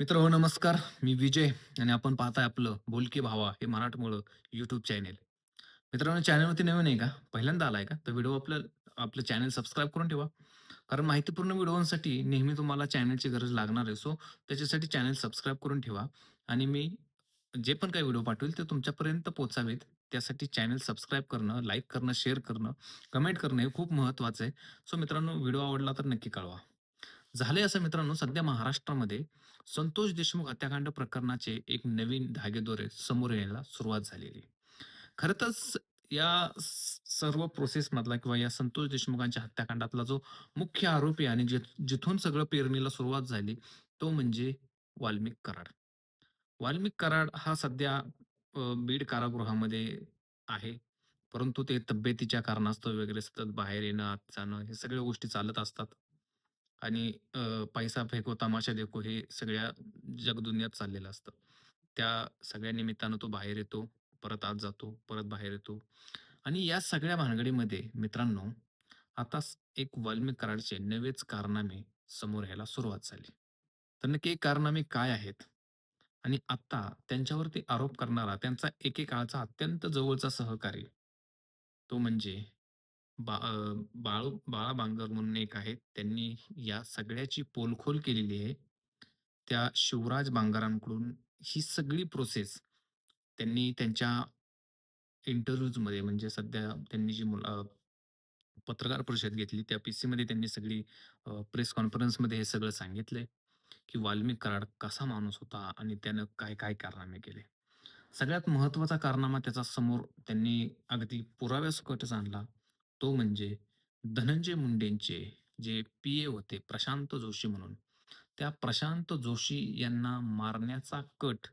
मित्र हो नमस्कार. मी विजय आणि आपण पाहताय आपलं बोलकी भावा हे मराठमोळं यूट्यूब चॅनेल. मित्रांनो चॅनलवरती नवीन आहे का? पहिल्यांदा आलाय का? तर व्हिडिओ आपलं आपलं चॅनल सबस्क्राईब करून ठेवा. कारण माहितीपूर्ण व्हिडिओसाठी नेहमी तुम्हाला चॅनलची गरज लागणार आहे. सो त्याच्यासाठी चॅनल सबस्क्राईब करून ठेवा आणि मी जे पण काही व्हिडिओ पाठवेल ते तुमच्यापर्यंत पोचावेत त्यासाठी चॅनल सबस्क्राईब करणं, लाईक करणं, शेअर करणं, कमेंट करणं हे खूप महत्त्वाचं आहे. सो मित्रांनो व्हिडिओ आवडला तर नक्की कळवा. झालंय असं मित्रांनो, सध्या महाराष्ट्रामध्ये संतोष देशमुख हत्याकांड प्रकरणाचे एक नवीन धागेदोरे समोर यायला सुरुवात झालेली आहे. तर या सर्व प्रोसेसमधला किंवा या संतोष देशमुखांच्या हत्याकांडातला जो मुख्य आरोपी आणि जिथून सगळं पेरणीला सुरुवात झाली, तो म्हणजे वाल्मिक कराड. वाल्मिक कराड हा सध्या बीड कारागृहामध्ये आहे. परंतु ते तब्येतीच्या कारणास्तव वगैरे सतत बाहेर येणं, आत जाणं, हे सगळ्या गोष्टी चालत असतात. आणि अ, पैसा फेको तमाशा देखो हे सगळ्या जगदुनियात चाललेलं असतं. त्या सगळ्या निमित्तानं तो बाहेर येतो, परत आत जातो, परत बाहेर येतो आणि या सगळ्या भानगडीमध्ये मित्रांनो, आता एक वाल्मिक कराडचे नवेच कारनामे समोर यायला सुरुवात झाली. तर नक्की हे कारनामे काय आहेत? आणि आत्ता त्यांच्यावरती आरोप करणारा त्यांचा एकेकाळचा अत्यंत जवळचा सहकारी, तो म्हणजे बा अ, बाळू बाळा बांगर म्हणून एक आहेत. त्यांनी या सगळ्याची पोलखोल केलेली आहे. त्या शिवराज बांगरांकडून ही सगळी प्रोसेस त्यांनी त्यांच्या इंटरव्ह्यूजमध्ये म्हणजे सध्या त्यांनी जी मुला पत्रकार परिषद घेतली, त्या पी सीमध्ये त्यांनी सगळी अ, प्रेस कॉन्फरन्समध्ये हे सगळं सांगितलंय, की वाल्मिक कराड कसा माणूस होता आणि त्यानं काय-काय कारनामे केले. सगळ्यात महत्त्वाचा कारनामा त्याचा समोर त्यांनी अगदी पुराव्यासकटच आणला. तो म्हणजे धनंजय मुंडेंचे जे पी-ए होते प्रशांत जोशी म्हणून. त्या प्रशांत जोशी यांना मारण्याचा कट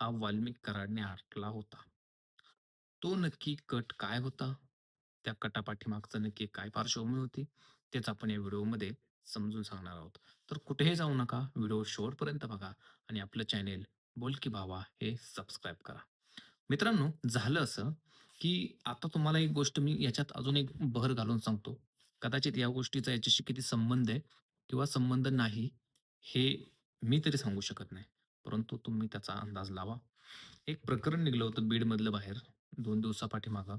हा वाल्मिक कराडने आटला होता. तो नक्की कट काय होता? त्या कटापाठीमागचं नक्की काय पार्श्वभूमी होती? तेच आपण या व्हिडिओमध्ये समजून सांगणार आहोत. तर कुठेही जाऊ नका. व्हिडिओ शेवटपर्यंत बघा आणि आपलं चॅनेल बोल की भावा हे सबस्क्राईब करा. मित्रांनो, झालं असं, की आता तुम्हाला एक गोष्ट मी याच्यात अजून एक भर घालून सांगतो. कदाचित या गोष्टीचा याच्याशी किती संबंध आहे किंवा संबंध नाही, हे मी तरी सांगू शकत नाही. परंतु तुम्ही त्याचा अंदाज लावा. एक प्रकरण निघलं होतं बीडमधलं बाहेर दोन दिवसापाठीमागं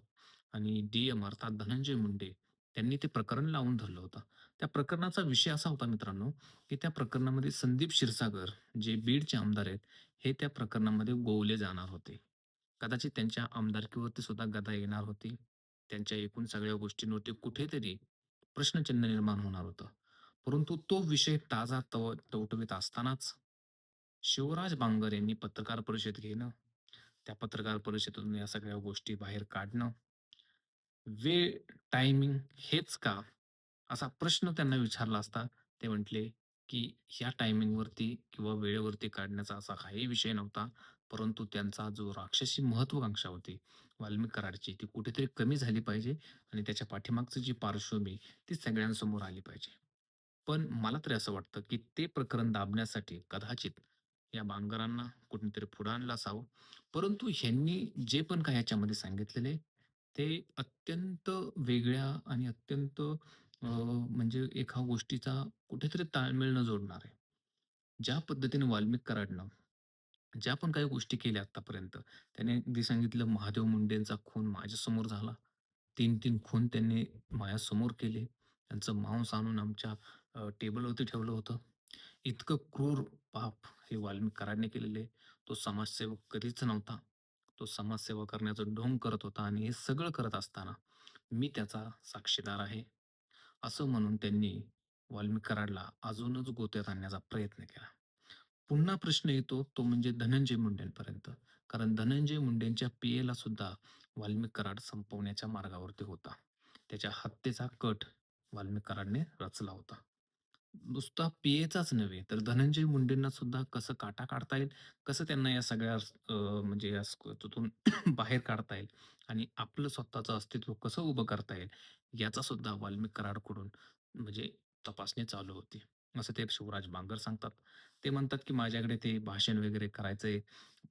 आणि डी-एम अर्थात धनंजय मुंडे त्यांनी ते प्रकरण लावून धरलं होतं. त्या प्रकरणाचा विषय असा होता मित्रांनो, की त्या प्रकरणामध्ये संदीप क्षीरसागर जे बीडचे आमदार आहेत, हे त्या प्रकरणामध्ये गोवले जाणार होते. कदाचित त्यांच्या आमदारकीवरती सुद्धा गदा येणार होती. त्यांच्या एकूण सगळ्या गोष्टींवरती कुठेतरी प्रश्नचिन्ह निर्माण होणार होतं. परंतु तो विषय ताजा तव टवटवीत असतानाच शिवराज बांगर यांनी पत्रकार परिषद घेणं, त्या पत्रकार परिषदेतून या सगळ्या गोष्टी बाहेर काढणं, वेळ, टायमिंग हेच का? असा प्रश्न त्यांना विचारला असता ते म्हटले, की ह्या टायमिंगवरती किंवा वेळेवरती काढण्याचा असा काही विषय नव्हता. परंतु त्यांचा जो राक्षसी महत्त्वाकांक्षा होती वाल्मिक कराडची, ती कुठेतरी कमी झाली पाहिजे आणि त्याच्या पाठीमागची जी पार्श्वभूमी ती सगळ्यांसमोर आली पाहिजे. पण मला तरी असं वाटतं, की ते प्रकरण दाबण्यासाठी कदाचित या बांगरांना कुठेतरी पुढं आणलं असावं. परंतु ह्यांनी जे पण काही याच्यामध्ये सांगितलेलं आहे, ते अत्यंत वेगळ्या आणि अत्यंत म्हणजे एका गोष्टीचा कुठेतरी ताळमेळ न जोडणार आहे. ज्या पद्धतीने वाल्मिक कराडनं ज्या पण काही गोष्टी केल्या आत्तापर्यंत, त्याने अगदी सांगितलं महादेव मुंडेंचा खून माझ्यासमोर झाला. 3-3 खून त्यांनी माझ्यासमोर केले. त्यांचं मांस आणून आमच्या अ, टेबलवरती ठेवलं होतं. इतकं क्रूर पाप हे वाल्मिक कराडने केलेलं आहे. तो समाजसेवक कधीच नव्हता. तो समाजसेवा करण्याचं ढोंग करत होता आणि हे सगळं करत असताना मी त्याचा साक्षीदार आहे. असं म्हणून त्यांनी वाल्मिक कराडला अजूनच गोत्यात आणण्याचा प्रयत्न केला. पुन्हा प्रश्न येतो तो म्हणजे धनंजय मुंडेंपर्यंत. कारण धनंजय मुंडेंच्या पी-एला सुद्धा वाल्मिक कराड संपवण्याच्या मार्गावरती होता. त्याच्या हत्येचा कट वाल्मिक कराडने रचला होता. नुसता पी-एचाच नव्हे, तर धनंजय मुंडेंना सुद्धा कसं काटा काढता येईल, कसं त्यांना या सगळ्या म्हणजे या स्थितीतून बाहेर काढता येईल आणि आपलं स्वतःचं अस्तित्व कसं उभं करता येईल, याचा सुद्धा वाल्मिक कराडकडून म्हणजे तपासणी चालू होती. असं ते शिवराज बांगर सांगतात. ते म्हणतात, की माझ्याकडे ते भाषण वगैरे करायचंय,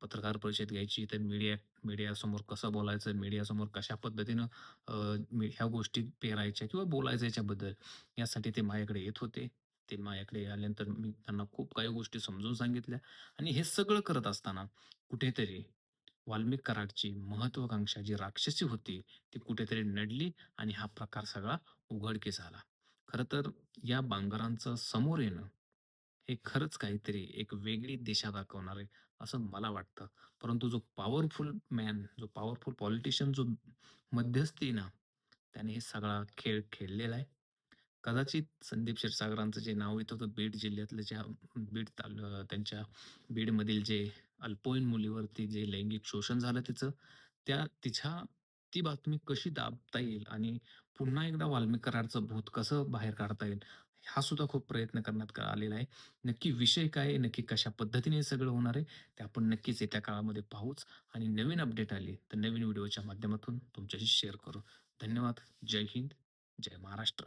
पत्रकार परिषद घ्यायची, तर मीडिया मीडियासमोर कसं बोलायचं, मीडियासमोर कशा पद्धतीनं अ, मी ह्या गोष्टी पेरायच्या किंवा बोलायचं याच्याबद्दल, यासाठी ते माझ्याकडे येत होते. ते माझ्याकडे आल्यानंतर मी त्यांना खूप काही गोष्टी समजून सांगितल्या आणि हे सगळं करत असताना कुठेतरी वाल्मिक कराडची महत्त्वाकांक्षा जी राक्षसी होती, ती कुठेतरी नडली आणि हा प्रकार सगळा उघडकीस आला. खरं तर या बांगरांचं समोर येणं, हे खरंच काहीतरी एक वेगळी दिशा दाखवणार आहे, असं मला वाटतं. परंतु जो पॉवरफुल मॅन, जो पॉवरफुल पॉलिटिशियन जो मध्यस्थी आहे ना, त्याने हे सगळा खेळ खेळलेला आहे. कदाचित संदीप क्षीरसागरांचं जे नाव येतं होतं बीड जिल्ह्यातलं ज्या बीड ताल अ, त्यांच्या बीडमधील जे अल्पवयीन मुलीवरती जे लैंगिक शोषण झालं तिचं, त्या तिच्या ती बातमी कशी दाबता येईल आणि पुन्हा एकदा वाल्मिक भूत कसं बाहेर काढता येईल, हा सुद्धा खूप प्रयत्न करण्यात आलेला आहे. नक्की विषय काय आहे, नक्की कशा पद्धतीने सगळं होणार आहे, ते आपण नक्कीच येत्या काळामध्ये पाहूच आणि नवीन अपडेट आली, तर नवीन व्हिडिओच्या माध्यमातून तुमच्याशी शेअर करू. धन्यवाद. जय हिंद, जय महाराष्ट्र.